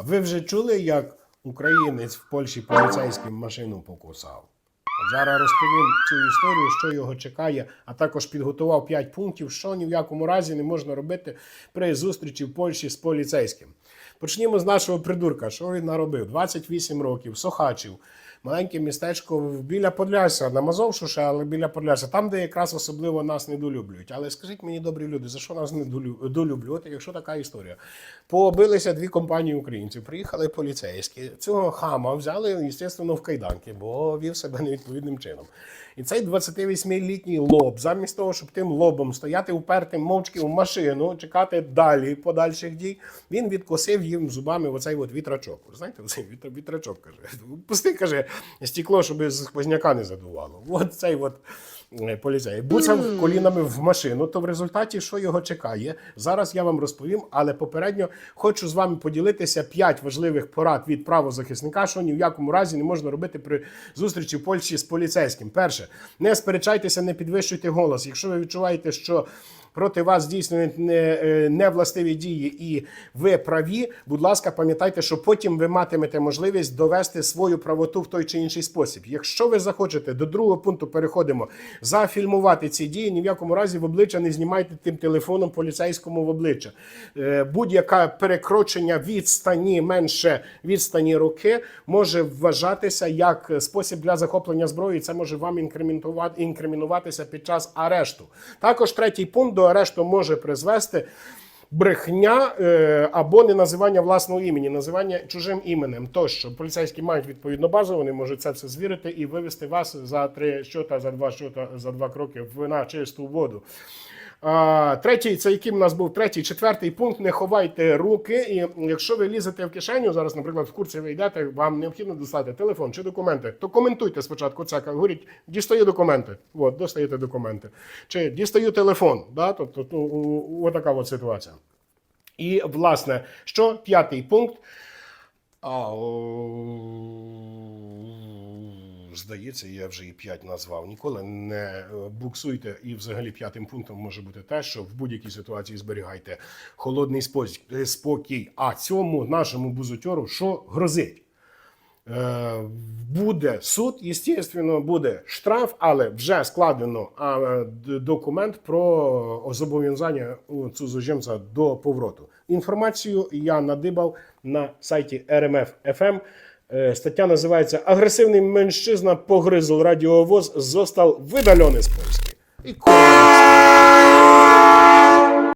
А ви вже чули, як українець в Польщі поліцейським машину покусав? От зараз розповім цю історію, що його чекає, а також підготував 5 пунктів, що ні в якому разі не можна робити при зустрічі в Польщі з поліцейським. Почнімо з нашого придурка. Що він наробив? 28 років, Сохачів, маленьке містечко біля Подляся, на Мазовшу ще, але біля Подляся, там, де якраз особливо нас недолюблюють. Але скажіть мені, добрі люди, за що нас недолюблювати, якщо така історія? Побилися дві компанії українців, приїхали поліцейські. Цього хама взяли, звісно, в кайданки, бо вів себе невідповідним чином. І цей 28-літній лоб, замість того, щоб тим лобом стояти упертим мовчки в машину, чекати далі подальших дій, він відкосив їм зубами оцей от вітрачок. Знаєте, оцей вітрачок каже. Пусти, каже, стекло, щоб з сквозняка не задувало. От цей от е, поліцей. Буцав колінами в машину, то в результаті, що його чекає, зараз я вам розповім, але попередньо хочу з вами поділитися п'ять важливих порад від правозахисника, що ні в якому разі не можна робити при зустрічі в Польщі з поліцейським. Перше, не сперечайтеся, не підвищуйте голос. Якщо ви відчуваєте, що проти вас здійснюють не- е, невластиві дії і ви праві, будь ласка, пам'ятайте, що потім ви матимете можливість довести свою правоту в той чи інший спосіб. Якщо ви захочете до другого пункту, переходимо зафільмувати ці дії, ні в якому разі в обличчя не знімайте тим телефоном поліцейському в обличчя. Е, Будь-яке перекрочення відстані менше відстані руки може вважатися як спосіб для захоплення зброї. Це може вам інкримінуватися під час арешту. Також третій пункт до арешту може призвести. Брехня е, або не називання власного імені, називання чужим іменем. Тощо поліцейські мають відповідну базу, вони можуть це все звірити і вивести вас за три щота, за два щота, за два кроки в на чисту воду. Третій, це яким у нас був третій, четвертий пункт. Не ховайте руки. І якщо ви лізете в кишеню, зараз, наприклад, в курсі ви йдете, вам необхідно достати телефон чи документи, то коментуйте спочатку це. Говоріть, дістаю документи. От, достаєте документи. Чи дістаю телефон. Да? Тобто, у- отака от ситуація. І, власне, що п'ятий пункт. Здається, я вже і п'ять назвав. Ніколи не е, буксуйте. І взагалі п'ятим пунктом може бути те, що в будь-якій ситуації зберігайте холодний спокій. е, спокій. А цьому нашому бузутьору що грозить? Е, Буде суд, естественно, буде штраф, але вже складено документ про зобов'язання у цудзожемця до повороту. Інформацію я надибав на сайті RMF FM. Е, Стаття називається Агресивний меншизна погризл радіовоз зостав видальоний з Польщі. І.